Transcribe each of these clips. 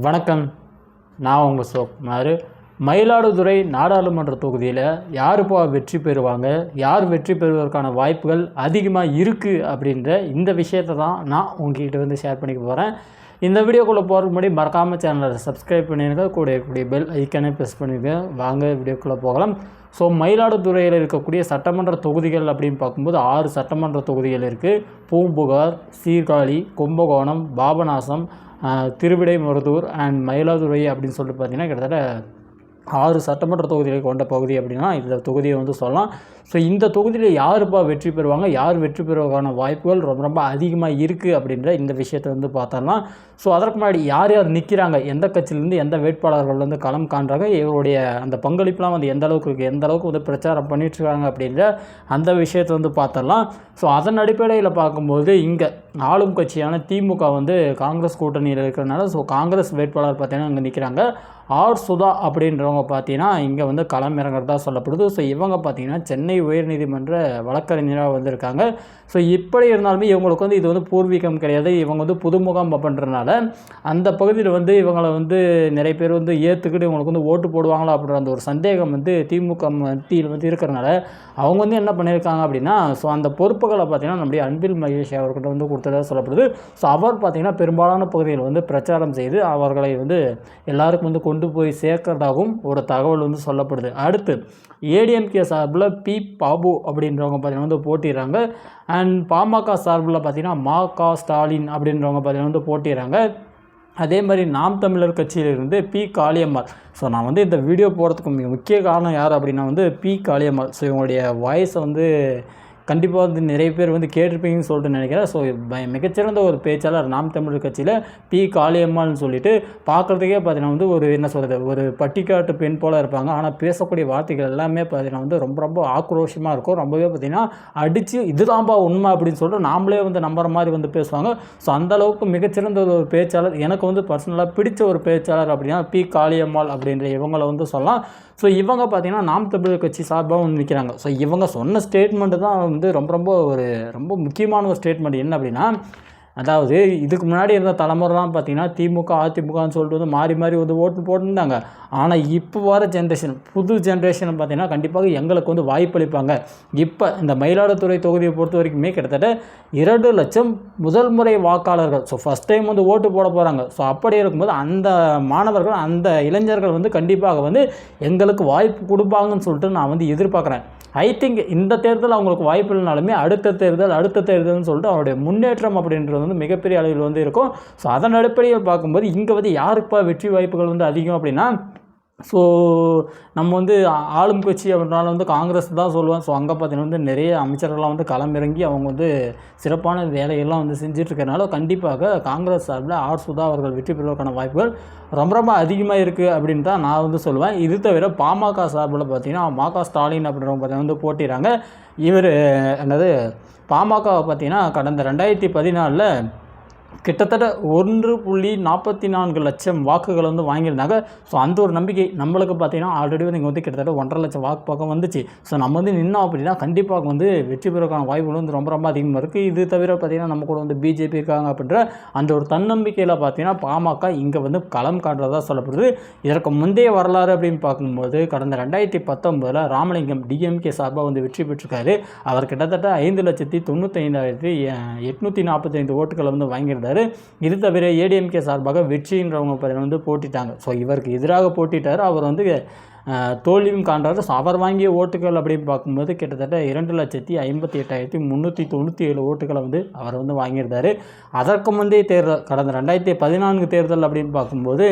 வணக்கம். நான் உங்கள் சோக்குமார் மயிலாடுதுறை நாடாளுமன்ற தொகுதியில் யாருப்பா வெற்றி பெறுவாங்க? யார் வெற்றி பெறுவதற்கான வாய்ப்புகள் அதிகமாக இருக்குது அப்படின்ற இந்த விஷயத்தை தான் நான் உங்ககிட்ட வந்து ஷேர் பண்ணிக்க போகிறேன் இந்த வீடியோக்குள்ளே போகிறதுக்கு முன்னாடி மறக்காமல் சேனலை சப்ஸ்கிரைப் பண்ணியிருக்க கூட பெல் ஐக்கானே ப்ரெஸ் பண்ணியிருக்க வாங்க வீடியோக்குள்ளே போகலாம். ஸோ மயிலாடுதுறையில் இருக்கக்கூடிய சட்டமன்ற தொகுதிகள் அப்படின்னு பார்க்கும்போது ஆறு சட்டமன்ற தொகுதிகள் இருக்குது பூம்புகார் சீர்காழி கும்பகோணம் பாபநாசம் திருவிடைமருதூர் அண்ட் மயிலாதுறை அப்படின்னு சொல்லிட்டு பார்த்தீங்கன்னா கிட்டத்தட்ட ஆறு சட்டமன்ற தொகுதிகளை கொண்ட பகுதி அப்படின்னா இந்த தொகுதியை வந்து சொல்லலாம். ஸோ இந்த தொகுதியில் யாருப்பா வெற்றி பெறுவாங்க? யார் வெற்றி பெறுவதற்கான வாய்ப்புகள் ரொம்ப ரொம்ப அதிகமாக இருக்குது அப்படின்ற இந்த விஷயத்தை வந்து பார்த்தோம்னா ஸோ அதற்கு முன்னாடி யார் யார் நிற்கிறாங்க எந்த கட்சியிலேருந்து எந்த வேட்பாளர்கள் வந்து களம் காண்றாங்க? இவருடைய அந்த பங்களிப்புலாம் வந்து எந்த அளவுக்கு இருக்குது எந்த அளவுக்கு வந்து பிரச்சாரம் பண்ணிட்டுருக்காங்க அப்படின்ற அந்த விஷயத்தை வந்து பார்த்தரலாம் ஸோ அதன் அடிப்படையில் பார்க்கும்போது இங்கே ஆளும் கட்சியான திமுக வந்து காங்கிரஸ் கூட்டணியில் இருக்கிறனால ஸோ காங்கிரஸ் வேட்பாளர் பார்த்தீங்கன்னா அங்கே நிற்கிறாங்க ஆர் சுதா அப்படின்றவங்க பார்த்தீங்கன்னா இங்கே வந்து களம் இறங்குறதா சொல்லப்படுது. ஸோ இவங்க பார்த்தீங்கன்னா சென்னை உயர்நீதிமன்ற வழக்கறிஞராக வந்திருக்காங்க. ஸோ இப்படி இருந்தாலுமே இவங்களுக்கு வந்து இது வந்து பூர்வீகம் கிடையாது. இவங்க வந்து புதுமுகம் அப்படின்றனால அந்த பகுதியில் வந்து இவங்களை வந்து நிறைய பேர் வந்து ஏற்றுக்கிட்டு இவங்களுக்கு வந்து ஓட்டு போடுவாங்களா அப்படின்ற அந்த ஒரு சந்தேகம் வந்து திமுக மத்தியில் வந்து இருக்கிறனால அவங்க வந்து என்ன பண்ணியிருக்காங்க அப்படின்னா ஸோ அந்த பொறுப்புகளை பார்த்தீங்கன்னா நம்முடைய அன்பில் மகேஷ் அவர்கிட்ட வந்து கொடுத்ததாக சொல்லப்படுது. ஸோ அவர் பார்த்திங்கன்னா பெரும்பாலான பகுதியில் வந்து பிரச்சாரம் செய்து அவர்களை வந்து எல்லாருக்கும் வந்து கொண்டு போய் சேர்க்கிறதாகவும் ஒரு தகவல் வந்து சொல்லப்படுது. அடுத்து ஏடிஎம்கே சார்பில் பி பாபு அப்படின்றவங்க பார்த்தீங்கன்னா வந்து போட்டிடுறாங்க அண்ட் பாமக சார்பில் பார்த்தீங்கன்னா மா கா ஸ்டாலின் அப்படின்றவங்க பார்த்தீங்கன்னா வந்து போட்டிடுறாங்க அதே மாதிரி நாம் தமிழர் கட்சியிலிருந்து பி. காளியம்மாள். ஸோ நான் வந்து இந்த வீடியோ போடுறதுக்கு மிக முக்கிய காரணம் யார் அப்படின்னா வந்து பி. காளியம்மாள். ஸோ இவங்களுடைய வாய்ஸை வந்து கண்டிப்பாக வந்து நிறைய பேர் வந்து கேட்டிருப்பீங்கன்னு சொல்லிட்டு நினைக்கிறேன். ஸோ மிகச்சிறந்த ஒரு பேச்சாளர் நாம் தமிழர் கட்சியில் பி. காளியம்மாள்னு சொல்லிட்டு பார்க்குறதுக்கே பார்த்தீங்கன்னா வந்து ஒரு என்ன சொல்கிறது ஒரு பட்டிக்காட்டு பெண் போல் இருப்பாங்க. ஆனால் பேசக்கூடிய வார்த்தைகள் எல்லாமே பார்த்தீங்கன்னா வந்து ரொம்ப ரொம்ப ஆக்ரோஷமாக இருக்கும். ரொம்பவே பார்த்தீங்கன்னா அடித்து இதுதான்பா உண்மை அப்படின்னு சொல்லிட்டு நாமளே வந்து நம்புற மாதிரி வந்து பேசுவாங்க. ஸோ அந்தளவுக்கு மிகச்சிறந்த ஒரு பேச்சாளர் எனக்கு வந்து பர்சனலாக பிடிச்ச ஒரு பேச்சாளர் அப்படின்னா பி. காளியம்மாள் அப்படின்ற இவங்களை வந்து சொல்லலாம். ஸோ இவங்க பார்த்தீங்கன்னா நாம் தமிழர் கட்சி சார்பாக வந்து நிற்கிறாங்க ஸோ இவங்க சொன்ன ஸ்டேட்மெண்ட்டு தான் வந்து ரொம்ப ரொம்ப ஒரு ரொம்ப முக்கியமான ஒரு ஸ்டேட்மெண்ட் என்ன அப்படின்னா அதாவது இதுக்கு முன்னாடி இருந்த தலைமுறைலாம் பார்த்தீங்கன்னா திமுக அதிமுகன்னு சொல்லிட்டு வந்து மாறி மாறி வந்து ஓட்டு போட்டுருந்தாங்க. ஆனால் இப்போ வர ஜென்ரேஷன் புது ஜென்ரேஷன் பார்த்தீங்கன்னா கண்டிப்பாக எங்களுக்கு வந்து வாய்ப்பளிப்பாங்க இப்போ இந்த மயிலாடுதுறை தொகுதியை பொறுத்த வரைக்குமே கிட்டத்தட்ட இரண்டு லட்சம் முதல் முறை வாக்காளர்கள். ஸோ ஃபஸ்ட் டைம் வந்து ஓட்டு போட போகிறாங்க ஸோ அப்படி இருக்கும்போது அந்த மாணவர்கள் அந்த இளைஞர்கள் வந்து கண்டிப்பாக வந்து எங்களுக்கு வாய்ப்பு கொடுப்பாங்கன்னு சொல்லிட்டு நான் வந்து எதிர்பார்க்குறேன். ஐ திங்க் இந்த தேர்தல் அவங்களுக்கு வாய்ப்பு இல்லைனாலுமே அடுத்த தேர்தல் அடுத்த தேர்தல்னு சொல்லிட்டு அவருடைய முன்னேற்றம் அப்படின்றது வந்து மிகப்பெரிய அளவில் வந்து இருக்கும். ஸோ அதன் அடிப்படையில் பார்க்கும்போது இங்கே வந்து யாருக்குப்பா வெற்றி வாய்ப்புகள் வந்து அதிகம் அப்படின்னா ஸோ நம்ம வந்து ஆளும் கட்சி அப்படின்னால வந்து காங்கிரஸ் தான் சொல்லுவேன். ஸோ அங்கே பார்த்தீங்கன்னா வந்து நிறைய அமைச்சர்கள்லாம் வந்து களமிறங்கி அவங்க வந்து சிறப்பான வேலையெல்லாம் வந்து செஞ்சிட்ருக்கறனால கண்டிப்பாக காங்கிரஸ் சார்பில் ஆர் சுதா அவர்கள் வெற்றி பெறுவதற்கான வாய்ப்புகள் ரொம்ப ரொம்ப அதிகமாக இருக்குது அப்படின்னு தான் நான் வந்து சொல்லுவேன். இது தவிர பாமக சார்பில் பார்த்தீங்கன்னா மாகா ஸ்டாலின் அப்படின்றவங்க பார்த்தீங்கன்னா வந்து போட்டிடுறாங்க இவர் என்னது பாமக பார்த்தீங்கன்னா கடந்த ரெண்டாயிரத்தி பதினாலில் கிட்டத்தட்ட ஒன்று புள்ளி நாற்பத்தி நான்கு லட்சம் வாக்குகள் வந்து வாங்கியிருந்தாங்க. ஸோ அந்த ஒரு நம்பிக்கை நம்மளுக்கு பார்த்தீங்கன்னா ஆல்ரெடி வந்து இங்கே வந்து கிட்டத்தட்ட ஒன்றரை லட்சம் வாக்கு பக்கம் வந்துச்சு. ஸோ நம்ம வந்து நின்னோம் அப்படின்னா கண்டிப்பாக வந்து வெற்றி பெறக்கான வாய்ப்புகள் வந்து ரொம்ப ரொம்ப அதிகமாக இருக்குது இது தவிர பார்த்தீங்கன்னா நம்ம கூட வந்து பிஜேபி இருக்காங்க அப்படின்ற அந்த ஒரு தன்னம்பிக்கையில் பார்த்தீங்கன்னா பாமக இங்கே வந்து களம் காட்டுறதா சொல்லப்படுது. இதற்கு முந்தைய வரலாறு அப்படின்னு பார்க்கும்போது கடந்த ரெண்டாயிரத்தி பத்தொம்போதில் ராமலிங்கம் டிஎம்கே சார்பாக வந்து வெற்றி பெற்றிருக்காரு. அவர் கிட்டத்தட்ட ஐந்து லட்சத்தி தொண்ணூத்தைந்தாயிரத்தி எட்நூற்றி நாற்பத்தைந்து ஓட்டுகளை வந்து வாங்கியிருந்தார். இது தவிர ஏடிஎம்கே சார்பாக வெற்றின்றவங்க பேர் வந்து போட்டிட்டாங்க. ஸோ இவருக்கு எதிராக போட்டிட்டார். அவர் வந்து தோல்வியும் காண்றாரு. ஸோ அவர் வாங்கிய ஓட்டுகள் அப்படின்னு பார்க்கும்போது கிட்டத்தட்ட இரண்டு லட்சத்தி ஐம்பத்தி எட்டாயிரத்தி முந்நூற்றி தொண்ணூற்றி ஏழு ஓட்டுகளை வந்து அவர் வந்து வாங்கியிருந்தார். அதற்கு முந்தைய தேர்தல் கடந்த ரெண்டாயிரத்தி பதினான்கு தேர்தல் அப்படின்னு பார்க்கும்போது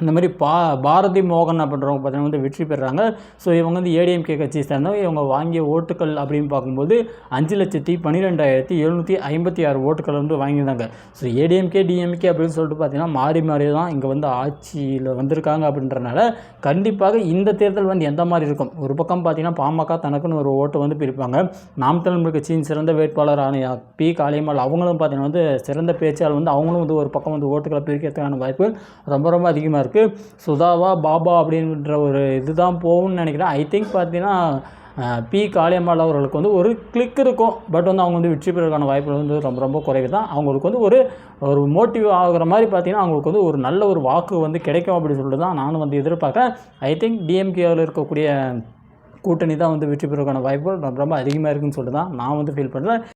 இந்த மாதிரி பா பாரதி மோகன் அப்படின்றவங்க பார்த்தீங்கன்னா வந்து வெற்றி பெறுறாங்க ஸோ இவங்க வந்து ஏடிஎம்கே கட்சியை சேர்ந்தவங்க. இவங்க வாங்கிய ஓட்டுகள் அப்படின்னு பார்க்கும்போது அஞ்சு லட்சத்தி பன்னிரெண்டாயிரத்தி எழுநூற்றி ஐம்பத்தி ஆறு ஓட்டுகள் வந்து வாங்கியிருந்தாங்க. ஸோ ஏடிஎம்கே டிஎம்கே அப்படின்னு சொல்லிட்டு பார்த்தீங்கன்னா மாறி மாறி தான் இங்கே வந்து ஆட்சியில் வந்திருக்காங்க அப்படின்றனால கண்டிப்பாக இந்த தேர்தல் வந்து எந்த மாதிரி இருக்கும்? ஒரு பக்கம் பார்த்தீங்கன்னா பாமக தனக்குன்னு ஒரு ஓட்டு வந்து பிரிப்பாங்க. நாம் தமிழ் கட்சியின் சிறந்த வேட்பாளர் ஆணையா பி. காளியம்மாள் அவங்களும் பார்த்தீங்கன்னா வந்து சிறந்த பேச்சாளர் வந்து அவங்களும் வந்து ஒரு பக்கம் வந்து ஓட்டுகளை பிரிக்கிறதுக்கான வாய்ப்புகள் ரொம்ப ரொம்ப அதிகமாக இருக்குது சுதாவா பாபா அப்படின்ற ஒரு இதுதான் போகும்னு நினைக்கிறேன். ஐ திங்க் பார்த்தீங்கன்னா பி காளியம்மாள் அவர்களுக்கு வந்து ஒரு கிளிக் இருக்கும். பட் வந்து அவங்க வந்து வெற்றி பெறுவதற்கான வாய்ப்புகள் வந்து ரொம்ப ரொம்ப குறைவு தான். அவங்களுக்கு வந்து ஒரு ஒரு மோட்டிவ் ஆகுற மாதிரி பார்த்தீங்கன்னா அவங்களுக்கு வந்து ஒரு நல்ல ஒரு வாக்கு வந்து கிடைக்கும் அப்படின்னு சொல்லிட்டு தான் நானும் வந்து எதிர்பார்க்குறேன். ஐ திங்க் டிஎம்கேவில் இருக்கக்கூடிய கூட்டணி தான் வந்து வெற்றி பெறுவதற்கான வாய்ப்புகள் ரொம்ப ரொம்ப அதிகமாக இருக்குன்னு சொல்லிட்டு தான் நான் வந்து ஃபீல் பண்ணுறேன்